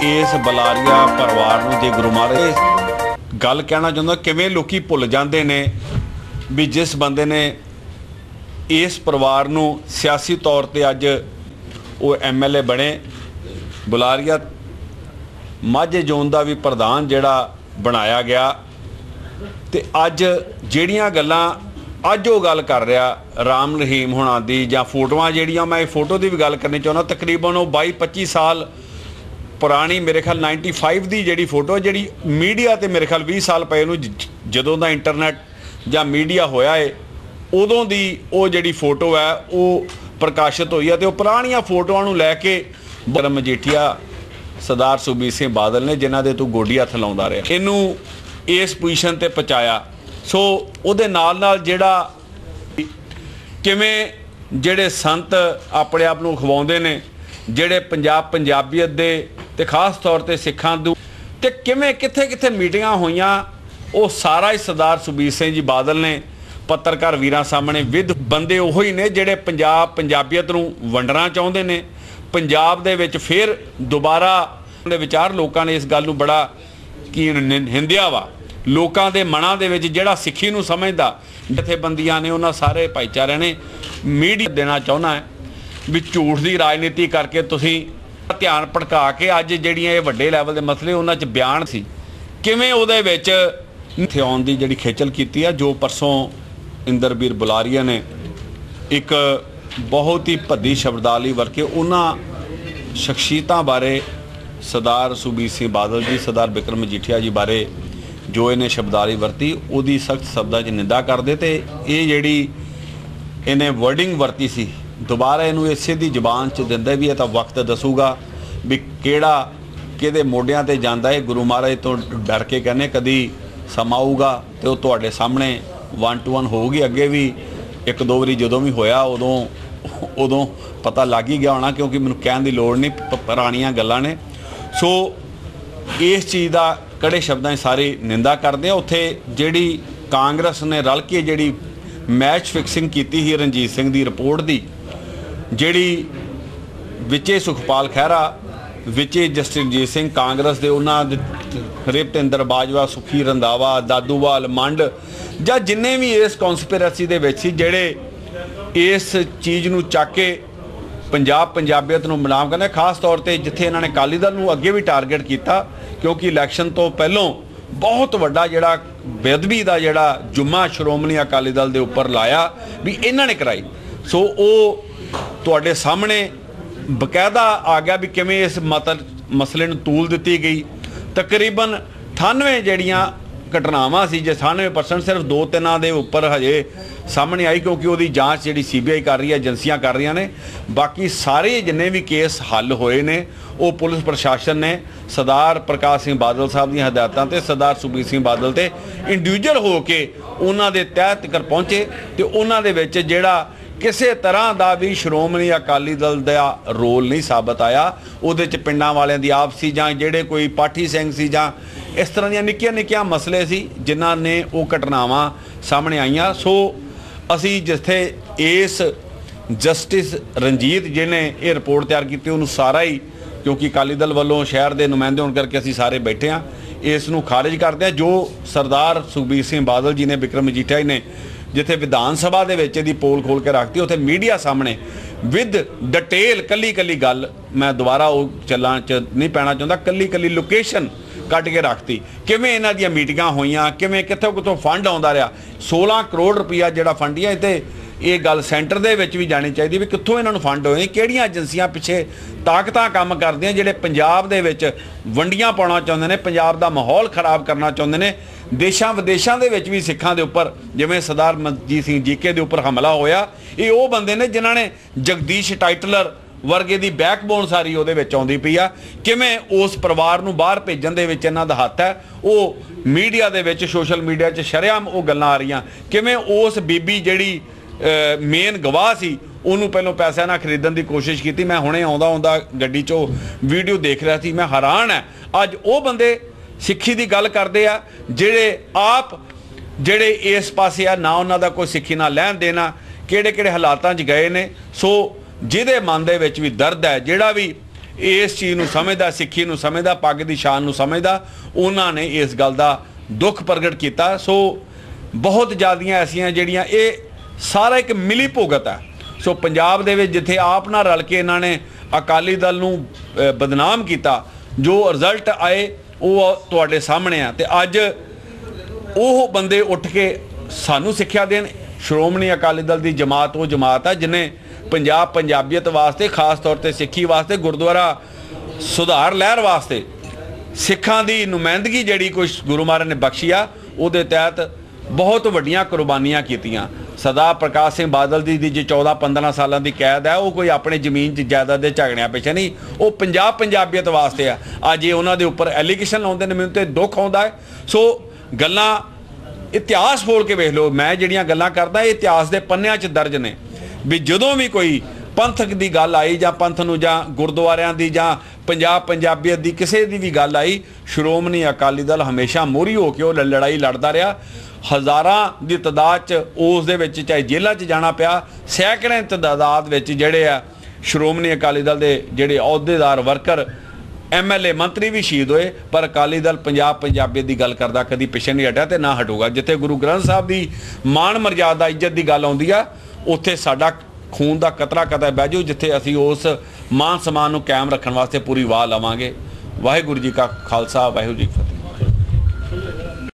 ਇਸ ਬਲਾਰੀਆ ਪਰਿਵਾਰ ਨੂੰ ਜੇ ਗੁਰੂ ਮਹਾਰਾਜ ਗੱਲ ਕਹਿਣਾ ਚਾਹੁੰਦਾ, ਕਿਵੇਂ ਲੋਕੀ ਭੁੱਲ ਜਾਂਦੇ ਨੇ ਵੀ ਜਿਸ ਬੰਦੇ ਨੇ ਇਸ ਪਰਿਵਾਰ ਨੂੰ ਸਿਆਸੀ ਤੌਰ ਤੇ ਅੱਜ ਉਹ ਐਮਐਲਏ ਬਣੇ, ਬੁਲਾਰੀਆ ਮਾਝੇ ਜ਼ੋਨ ਦਾ ਵੀ ਪ੍ਰਧਾਨ ਜਿਹੜਾ ਬਣਾਇਆ ਗਿਆ ਤੇ ਅੱਜ ਜਿਹੜੀਆਂ ਗੱਲਾਂ ਅੱਜ ਉਹ ਗੱਲ ਕਰ ਰਿਹਾ ਰਾਮ ਰਹੀਮ ਹੁਣਾਂ ਦੀ ਜਾਂ ਫੋਟੋਆਂ ਜਿਹੜੀਆਂ, ਮੈਂ ਇਹ ਫੋਟੋ ਦੀ ਵੀ ਗੱਲ ਕਰਨੀ ਚਾਹੁੰਦਾ, ਤਕਰੀਬਨ ਉਹ 22 25 ਸਾਲ ਪੁਰਾਣੀ ਮੇਰੇ ਖਿਆਲ 95 ਦੀ ਜਿਹੜੀ ਫੋਟੋ ਜਿਹੜੀ ਮੀਡੀਆ ਤੇ ਮੇਰੇ ਖਿਆਲ 20 ਸਾਲ ਪਏ ਨੂੰ ਜ- ਜਦੋਂ ਦਾ ਇੰਟਰਨੈਟ ਜਾਂ ਮੀਡੀਆ ਹੋਇਆ ਏ, ਉਦੋਂ ਦੀ ਉਹ ਜਿਹੜੀ ਫੋਟੋ ਹੈ, ਉਹ ਪ੍ਰਕਾਸ਼ਿਤ ਹੋਈ ਹੈ ਤੇ ਉਹ ਪੁਰਾਣੀਆਂ ਫੋਟੋਆਂ ਨੂੰ ਲੈ ਕੇ ਬਰਮ ਮਜੀਠੀਆ ਸਰਦਾਰ ਸੁਖਬੀਰ ਸਿੰਘ ਬਾਦਲ ਨੇ ਜਿਨ੍ਹਾਂ ਦੇ ਤੂੰ ਗੋਡੀ ਹੱਥ ਲਾਉਂਦਾ ਰਿਹਾ, ਇਹਨੂੰ ਇਸ ਪੋਜੀਸ਼ਨ ਤੇ ਪਹੁੰਚਾਇਆ। ਸੋ ਉਹਦੇ ਨਾਲ ਨਾਲ ਜਿਹੜਾ ਕਿਵੇਂ ਜਿਹੜੇ ਸੰਤ ਆਪਣੇ ਆਪ ਨੂੰ ਖਵਾਉਂਦੇ ਨੇ, ਜਿਹੜੇ ਪੰਜਾਬ ਪੰਜਾਬੀਅਤ ਦੇ ਤੇ ਖਾਸ ਤੌਰ ਤੇ ਸਿੱਖਾਂ ਨੂੰ। ਤੇ ਕਿਵੇਂ, ਕਿੱਥੇ ਕਿੱਥੇ ਮੀਟਿੰਗਾਂ ਹੋਈਆਂ, ਉਹ ਸਾਰਾ ਹੀ ਸਰਦਾਰ ਸੁਬੀਰ ਸਿੰਘ ਜੀ ਬਾਦਲ ਨੇ ਪੱਤਰਕਾਰ ਵੀਰਾਂ ਸਾਹਮਣੇ। ਵਿਦ ਬੰਦੇ ਉਹੋ ਹੀ ਨੇ ਜਿਹੜੇ ਪੰਜਾਬ, ਪੰਜਾਬੀਅਤ ਨੂੰ ਵੰਡਣਾ ਚਾਹੁੰਦੇ ਨੇ। ਪੰਜਾਬ ਦੇ ਵਿੱਚ ਫਿਰ ਦੁਬਾਰਾ ਦੇ ਵਿਚਾਰ ਲੋਕਾਂ ਨੇ ਇਸ ਗੱਲ ਨੂੰ ਬੜਾ ਕੀ ਨਿੰ- ਹਿੰਦਿਆ ਵਾ। ਲੋਕਾਂ ਦੇ ਮਨਾਂ ਦੇ ਵਿੱਚ ਜਿਹੜਾ ਸਿੱਖੀ ਨੂੰ ਸਮਝਦਾ, ਜਥੇਬੰਦੀਆਂ ਨੇ ਉਹਨਾਂ ਸਾਰੇ ਭਾਈਚਾਰਿਆਂ ਨੇ ਮੀਡੀਆ ਦੇਣਾ ਚਾਹੁੰਦਾ ਹੈ ਵੀ ਝੂਠ ਦੀ ਰਾਜਨੀਤੀ ਕਰਕੇ ਤੁਸੀਂ ਧਿਆਨ ਭਟਕਾ ਕੇ ਅੱਜ ਜਿਹੜੀਆਂ ਇਹ ਵੱਡੇ ਲੈਵਲ ਦੇ ਮਸਲੇ ਉਹਨਾਂ 'ਚ ਬਿਆਨ ਸੀ। ਕਿਵੇਂ ਉਹਦੇ ਵਿੱਚ ਇੱਥੇ ਆਉਣ ਦੀ ਜਿਹੜੀ ਖੇਚਲ ਕੀਤੀ ਆ, ਜੋ ਪਰਸੋਂ ਇੰਦਰਬੀਰ ਬੁਲਾਰੀਆ ਨੇ ਇੱਕ ਬਹੁਤ ਹੀ ਭੱਦੀ ਸ਼ਬਦਾਵਲੀ ਵਰਕੇ ਉਹਨਾਂ ਸ਼ਖਸੀਅਤਾਂ ਬਾਰੇ ਸਰਦਾਰ ਸੁਬੀਰ ਸਿੰਘ ਬਾਦਲ ਜੀ, ਸਰਦਾਰ ਬਿਕਰਮ ਮਜੀਠੀਆ ਜੀ ਬਾਰੇ ਜੋ ਇਹਨੇ ਸ਼ਬਦਾਵਲੀ ਵਰਤੀ, ਉਹਦੀ ਸਖਤ ਸ਼ਬਦਾਂ 'ਚ ਨਿੰਦਾ ਕਰਦੇ ਤੇ ਇਹ ਜਿਹੜੀ ਇਹਨੇ ਵਰਡਿੰਗ ਵਰਤੀ ਸੀ ਦੁਬਾਰਾ ਇਹਨੂੰ ਇਸੇ ਦੀ ਜ਼ੁਬਾਨ 'ਚ ਦਿੰਦਾ ਵੀ ਇਹ ਤਾਂ ਵਕਤ ਦੱਸੂਗਾ ਵੀ ਕਿਹੜਾ, ਕਿਹਦੇ ਮੋਢਿਆਂ ਤੇ ਜਾਂਦਾ ਹੈ ਗੁਰੂ ਮਹਾਰਾਜ ਤੋਂ ਡਰ ਕੇ ਕਹਿੰਦੇ ਕਦੀ ਸਮਾਂ ਆਊਗਾ ਤੇ ਉਹ ਤੁਹਾਡੇ ਸਾਹਮਣੇ 1 ਟੂ 1 ਹੋਊਗੀ। ਅੱਗੇ ਵੀ ਇੱਕ ਦੋ ਵਾਰੀ ਜਦੋਂ ਵੀ ਹੋਇਆ ਉਦੋਂ ਉਦੋਂ ਪਤਾ ਲੱਗ ਹੀ ਗਿਆ ਹੋਣਾ ਕਿਉਂਕਿ ਮੈਨੂੰ ਕਹਿਣ ਦੀ ਲੋੜ ਨਹੀਂ, ਪ- ਪੁਰਾਣੀਆਂ ਗੱਲਾਂ ਨੇ। ਸੋ ਇਸ ਚੀਜ਼ ਦਾ ਕੜੇ ਸ਼ਬਦਾਂ 'ਚ ਸਾਰੇ ਨਿੰਦਾ ਕਰਦੇ ਆ। ਉੱਥੇ ਜਿਹੜੀ ਕਾਂਗਰਸ ਨੇ ਰਲ ਕੇ ਜਿਹੜੀ ਮੈਚ ਫਿਕਸਿੰਗ ਕੀਤੀ ਸੀ ਰਣਜੀਤ ਸਿੰਘ ਦੀ ਰਿਪੋਰਟ ਦੀ ਜਿਹੜੀ ਵਿੱਚੇ ਸੁਖਪਾਲ ਖਹਿਰਾ, ਵਿੱਚੇ ਜਸਟਿਨਜੀਤ ਸਿੰਘ ਕਾਂਗਰਸ ਦੇ, ਉਹਨਾਂ ਦੇ ਰਿਪਤਿੰਦਰ ਬਾਜਵਾ, ਸੁਖੀ ਰੰਦਾਵਾ ਦਾਦੂਵਾਲ ਮੰਡ ਜਾਂ ਜਿੰਨੇ ਵੀ ਇਸ ਕਨਸਪੀਰੇਸੀ ਦੇ ਵਿੱਚ ਸੀ, ਜਿਹੜੇ ਇਸ ਚੀਜ਼ ਨੂੰ ਚੱਕ ਕੇ ਪੰਜਾਬ ਪੰਜਾਬੀਅਤ ਨੂੰ ਬਦਨਾਮ ਕਰਨਾ, ਖਾਸ ਤੌਰ ਤੇ ਜਿੱਥੇ ਇਹਨਾਂ ਨੇ ਅਕਾਲੀ ਦਲ ਨੂੰ ਅੱਗੇ ਵੀ ਟਾਰਗੇਟ ਕੀਤਾ, ਕਿਉਂਕਿ ਇਲੈਕਸ਼ਨ ਤੋਂ ਪਹਿਲਾਂ ਬਹੁਤ ਵੱਡਾ ਜਿਹੜਾ ਬੇਅਦਬੀ ਦਾ ਜਿਹੜਾ ਜੁਮਾ ਸ਼੍ਰੋਮਣੀ ਅਕਾਲੀ ਦਲ ਦੇ ਉੱਪਰ ਲਾਇਆ ਵੀ ਇਹਨਾਂ ਨੇ ਕਰਾਈ। ਸੋ ਉਹ ਤੁਹਾਡੇ ਸਾਹਮਣੇ ਬਕਾਇਦਾ ਆ ਗਿਆ ਵੀ ਕਿਵੇਂ ਇਸ ਮਤਲ ਮਸਲੇ ਨੂੰ ਤੂਲ ਦਿੱਤੀ ਗਈ। ਤਕਰੀਬਨ 98 ਜਿਹੜੀਆਂ ਘਟਨਾਵਾਂ ਸੀ, ਜੇ 98% ਸਿਰਫ ਦੋ ਤਿੰਨਾਂ ਦੇ ਉੱਪਰ ਹਜੇ ਸਾਹਮਣੇ ਆਈ, ਕਿਉਂਕਿ ਉਹਦੀ ਜਾਂਚ ਜਿਹੜੀ ਸੀਬੀਆਈ ਕਰ ਰਹੀ ਹੈ, ਏਜੰਸੀਆਂ ਕਰ ਰਹੀਆਂ ਨੇ। ਬਾਕੀ ਸਾਰੇ ਜਿੰਨੇ ਵੀ ਕੇਸ ਹੱਲ ਹੋਏ ਨੇ, ਉਹ ਪੁਲਿਸ ਪ੍ਰਸ਼ਾਸਨ ਨੇ, ਸਰਦਾਰ ਪ੍ਰਕਾਸ਼ ਸਿੰਘ ਬਾਦਲ ਸਾਹਿਬ ਦੀਆਂ ਹਦਾਇਤਾਂ ਤੇ, ਸਰਦਾਰ ਸੁਖਬੀਰ ਸਿੰਘ ਬਾਦਲ ਤੇ ਇੰਡੀਵਿਜੂਅਲ ਹੋ ਕੇ ਉਹਨਾਂ ਦੇ ਤਹਿ ਤੱਕ ਪਹੁੰਚੇ ਤੇ ਉਹਨਾਂ ਦੇ ਵਿੱਚ ਜਿਹੜਾ ਕਿਸੇ ਤਰ੍ਹਾਂ ਦਾ ਵੀ ਸ਼੍ਰੋਮਣੀ ਅਕਾਲੀ ਦਲ ਦਾ ਰੋਲ ਨਹੀਂ ਸਾਬਤ ਆਇਆ, ਉਹਦੇ ਚ ਪਿੰਡਾਂ ਵਾਲਿਆਂ ਦੀ ਆਪਸੀ ਜਾਂ ਜਿਹੜੇ ਕੋਈ ਪਾਠੀ ਸਿੰਘ ਸੀ ਜਾਂ ਇਸ ਤਰ੍ਹਾਂ ਦੀਆਂ ਨਿੱਕੀਆਂ ਨਿੱਕੀਆਂ ਮਸਲੇ ਸੀ, ਜਿਨ੍ਹਾਂ ਨੇ ਉਹ ਘਟਨਾਵਾਂ ਸਾਹਮਣੇ ਆਈਆਂ। ਸੋ ਅਸੀਂ ਜਿੱਥੇ ਇਸ ਜਸਟਿਸ ਰਣਜੀਤ ਜਿਹਨੇ ਇਹ ਰਿਪੋਰਟ ਤਿਆਰ ਕੀਤੀ, ਉਹਨੂੰ ਸਾਰਾ ਹੀ, ਕਿਉਂਕਿ ਅਕਾਲੀ ਦਲ ਵੱਲੋਂ ਸ਼ਹਿਰ ਦੇ ਨੁਮਾਇੰਦੇ ਹੋਣ ਕਰਕੇ ਅਸੀਂ ਸਾਰੇ ਬੈਠੇ ਹਾਂ। ਇਸ ਨੂੰ ਖਾਰਜ ਕਰਦੇ ਹਾਂ ਜੋ ਸਰਦਾਰ ਸੁਖਬੀਰ ਸਿੰਘ ਬਾਦਲ ਜੀ ਨੇ, ਵਿਕਰਮ ਮਜੀਠੀਆ ਜੀ ਨੇ ਜਿੱਥੇ ਵਿਧਾਨ ਸਭਾ ਦੇ ਵਿੱਚ ਇਹਦੀ ਪੋਲ ਖੋਲ ਕੇ ਰੱਖਤੀ, ਉੱਥੇ ਮੀਡੀਆ ਸਾਹਮਣੇ ਵਿਦ ਡਿਟੇਲ ਕੱਲੀ ਕੱਲੀ ਗੱਲ ਮੈਂ ਦੁਬਾਰਾ ਉਹ ਚੱਲਾਂ ਚ ਨਹੀਂ ਪੈਣਾ ਚਾਹੁੰਦਾ ਕੱਲੀ ਕੱਲੀ ਲੋਕੇਸ਼ਨ ਕੱਢ ਕੇ ਰੱਖਤੀ। ਕਿਵੇਂ ਇਹਨਾਂ ਦੀਆਂ ਮੀਟਿੰਗਾਂ ਹੋਈਆਂ, ਕਿਵੇਂ ਕਿੱਥੋਂ ਕਿੱਥੋਂ ਫੰਡ ਆਉਂਦਾ ਰਿਹਾ? 16 ਕਰੋੜ ਰੁਪਇਆ ਜਿਹੜਾ ਫੰਡ ਹੈ ਤੇ ਇਹ ਗੱਲ ਸੈਂਟਰ ਦੇ ਵਿੱਚ ਵੀ ਜਾਣੀ ਚਾਹੀਦੀ ਵੀ ਕਿੱਥੋਂ ਇਹਨਾਂ ਨੂੰ ਫੰਡ ਹੋਏ, ਕਿਹੜੀਆਂ ਏਜੰਸੀਆਂ ਪਿੱਛੇ ਤਾਕਤਾਂ ਕੰਮ ਕਰਦੀਆਂ ਜਿਹੜੇ ਪੰਜਾਬ ਦੇ ਵਿੱਚ ਵੰਡੀਆਂ ਪਾਉਣਾ ਚਾਹੁੰਦੇ ਨੇ, ਪੰਜਾਬ ਦਾ ਮਾਹੌਲ ਖਰਾਬ ਕਰਨਾ ਚਾਹੁੰਦੇ ਨੇ, ਦੇਸ਼ਾਂ ਵਿਦੇਸ਼ਾਂ ਦੇ ਵਿੱਚ ਵੀ ਸਿੱਖਾਂ ਦੇ ਉੱਪਰ ਜਿਵੇਂ ਸਰਦਾਰ ਮਨਜੀਤ ਸਿੰਘ ਜੀਕੇ ਦੇ ਉੱਪਰ ਹਮਲਾ ਹੋਇਆ, ਇਹ ਉਹ ਬੰਦੇ ਨੇ ਜਿਨ੍ਹਾਂ ਨੇ ਜਗਦੀਸ਼ ਟਾਈਟਲਰ ਵਰਗੇ ਦੀ ਬੈਕਬੋਨ ਸਾਰੀ ਉਹਦੇ ਵਿੱਚ ਆਉਂਦੀ ਪਈ ਆ। ਕਿਵੇਂ ਉਸ ਪਰਿਵਾਰ ਨੂੰ ਬਾਹਰ ਭੇਜਣ ਦੇ ਵਿੱਚ ਇਹਨਾਂ ਦਾ ਹੱਥ ਹੈ, ਉਹ ਮੀਡੀਆ ਦੇ ਵਿੱਚ, ਸੋਸ਼ਲ ਮੀਡੀਆ 'ਚ ਸ਼ਰੇਆਮ ਉਹ ਗੱਲਾਂ ਆ ਰਹੀਆਂ। ਕਿਵੇਂ ਉਸ ਬੀਬੀ ਜਿਹੜੀ ਮੇਨ ਗਵਾਹ ਸੀ, ਉਹਨੂੰ ਪਹਿਲਾਂ ਪੈਸਿਆਂ ਨਾਲ ਖਰੀਦਣ ਦੀ ਕੋਸ਼ਿਸ਼ ਕੀਤੀ। ਮੈਂ ਹੁਣੇ ਆਉਂਦਾ ਆਉਂਦਾ ਗੱਡੀ 'ਚੋਂ ਵੀਡੀਓ ਦੇਖ ਰਿਹਾ ਸੀ, ਮੈਂ ਹੈਰਾਨ ਹੈ। ਅੱਜ ਉਹ ਬੰਦੇ ਸਿੱਖੀ ਦੀ ਗੱਲ ਕਰਦੇ ਆ, ਜਿਹੜੇ ਆਪ, ਜਿਹੜੇ ਇਸ ਪਾਸੇ ਆ, ਨਾ ਉਹਨਾਂ ਦਾ ਕੋਈ ਸਿੱਖੀ ਨਾਲ ਲੈਣ ਦੇਣਾ ਕਿਹੜੇ ਕਿਹੜੇ ਹਾਲਾਤਾਂ 'ਚ ਗਏ ਨੇ। ਸੋ ਜਿਹਦੇ ਮਨ ਦੇ ਵਿੱਚ ਵੀ ਦਰਦ ਹੈ, ਜਿਹੜਾ ਵੀ ਇਸ ਚੀਜ਼ ਨੂੰ ਸਮਝਦਾ, ਸਿੱਖੀ ਨੂੰ ਸਮਝਦਾ, ਪੱਗ ਦੀ ਸ਼ਾਨ ਨੂੰ ਸਮਝਦਾ, ਉਹਨਾਂ ਨੇ ਇਸ ਗੱਲ ਦਾ ਦੁੱਖ ਪ੍ਰਗਟ ਕੀਤਾ। ਸੋ ਬਹੁਤ ਜ਼ਿਆਦੀਆਂ ਐਸੀਆਂ ਜਿਹੜੀਆਂ ਇਹ ਸਾਰਾ ਇੱਕ ਮਿਲੀ ਭੁਗਤ ਹੈ। ਸੋ ਪੰਜਾਬ ਦੇ ਵਿੱਚ ਜਿੱਥੇ ਆਪ ਨਾਲ ਰਲ ਕੇ ਇਹਨਾਂ ਨੇ ਅਕਾਲੀ ਦਲ ਨੂੰ ਬਦਨਾਮ ਕੀਤਾ, ਜੋ ਰਿਜ਼ਲਟ ਆਏ, ਉਹ ਤੁਹਾਡੇ ਸਾਹਮਣੇ ਆ। ਤੇ ਅੱਜ ਉਹ ਬੰਦੇ ਉੱਠ ਕੇ ਸਾਨੂੰ ਸਿੱਖਿਆ ਦੇਣ। ਸ਼੍ਰੋਮਣੀ ਅਕਾਲੀ ਦਲ ਦੀ ਜਮਾਤ ਉਹ ਜਮਾਤ ਆ, ਜਿਨੇ ਪੰਜਾਬ ਪੰਜਾਬੀਅਤ ਵਾਸਤੇ, ਖਾਸ ਤੌਰ ਤੇ ਸਿੱਖੀ ਵਾਸਤੇ, ਗੁਰਦੁਆਰਾ ਸੁਧਾਰ ਲਹਿਰ ਵਾਸਤੇ ਸਿੱਖਾਂ ਦੀ ਨੁਮਾਇੰਦਗੀ ਜਿਹੜੀ ਕੁਝ ਗੁਰੂ ਮਹਾਰਾਜ ਨੇ ਬਖਸ਼ੀ ਆ, ਉਹਦੇ ਤਹਿਤ ਬਹੁਤ ਵੱਡੀਆਂ ਕੁਰਬਾਨੀਆਂ ਕੀਤੀਆਂ। ਸਦਾ ਪ੍ਰਕਾਸ਼ ਸਿੰਘ ਬਾਦਲ ਦੀ ਦੀ ਜੇ 14 15 ਸਾਲਾਂ ਦੀ ਕੈਦ ਹੈ, ਉਹ ਕੋਈ ਆਪਣੇ ਜ਼ਮੀਨ 'ਚ ਜਾਇਦਾਦ ਦੇ ਝਗੜਿਆਂ ਪਿੱਛੇ ਨਹੀਂ, ਉਹ ਪੰਜਾਬ ਪੰਜਾਬੀਅਤ ਵਾਸਤੇ ਆ। ਅੱਜ ਇਹ ਉਹਨਾਂ ਦੇ ਉੱਪਰ ਐਲੀਗੇਸ਼ਨ ਲਾਉਂਦੇ ਨੇ, ਮੈਨੂੰ ਤੇ ਦੁੱਖ ਆਉਂਦਾ ਹੈ। ਸੋ ਗੱਲਾਂ ਇਤਿਹਾਸ ਫੋਲ ਕੇ ਵੇਖ ਲਓ, ਮੈਂ ਜਿਹੜੀਆਂ ਗੱਲਾਂ ਕਰਦਾ, ਇਹ ਇਤਿਹਾਸ ਦੇ ਪੰਨਿਆਂ 'ਚ ਦਰਜ ਨੇ। ਵੀ ਜਦੋਂ ਵੀ ਕੋਈ ਪੰਥਕ ਦੀ ਗੱਲ ਆਈ ਜਾਂ ਪੰਥ ਨੂੰ ਜਾਂ ਗੁਰਦੁਆਰਿਆਂ ਦੀ ਜਾਂ ਪੰਜਾਬ ਪੰਜਾਬੀਅਤ ਦੀ ਕਿਸੇ ਦੀ ਵੀ ਗੱਲ ਆਈ, ਸ਼੍ਰੋਮਣੀ ਅਕਾਲੀ ਦਲ ਹਮੇਸ਼ਾ ਮੋਰੀ ਹੋ ਕੇ ਉਹ ਲ- ਲੜਾਈ ਲੜਦਾ ਰਿਹਾ। ਹਜ਼ਾਰਾਂ ਦੀ ਤਦਾਦ 'ਚ ਉਸ ਦੇ ਵਿੱਚ, ਚਾਹੇ ਜੇਲ੍ਹਾਂ 'ਚ ਜਾਣਾ ਪਿਆ ਸੈਂਕੜੇ ਤਦਾਦ ਵਿੱਚ ਜਿਹੜੇ ਆ, ਸ਼੍ਰੋਮਣੀ ਅਕਾਲੀ ਦਲ ਦੇ ਜਿਹੜੇ ਅਹੁਦੇਦਾਰ, ਵਰਕਰ ਐਮਐਲਏ ਮੰਤਰੀ ਵੀ ਸ਼ਹੀਦ ਹੋਏ, ਪਰ ਅਕਾਲੀ ਦਲ ਪੰਜਾਬ ਪੰਜਾਬੀਅਤ ਦੀ ਗੱਲ ਕਰਦਾ, ਕਦੀ ਪਿੱਛੇ ਨਹੀਂ ਹਟਿਆ ਤੇ ਨਾ ਹਟੂਗਾ। ਜਿੱਥੇ ਗੁਰੂ ਗ੍ਰੰਥ ਸਾਹਿਬ ਦੀ ਮਾਣ ਮਰਜ਼ਾਦਾ ਇੱਜ਼ਤ ਦੀ ਗੱਲ ਆਉਂਦੀ ਆ, ਉੱਥੇ ਸਾਡਾ ਖੂਨ ਦਾ ਕਤਰਾ ਕਤਰਾ ਬਹਿ ਜਾਊ, ਜਿੱਥੇ ਅਸੀਂ ਉਸ ਮਾਨ ਸਮਾਨ ਨੂੰ ਕਾਇਮ ਰੱਖਣ ਵਾਸਤੇ ਪੂਰੀ ਵਾਹ ਲਵਾਂਗੇ। ਵਾਹਿਗੁਰੂ ਜੀ ਕਾ ਖਾਲਸਾ, ਵਾਹਿਗੁਰੂ ਜੀ ਫਤਿਹ।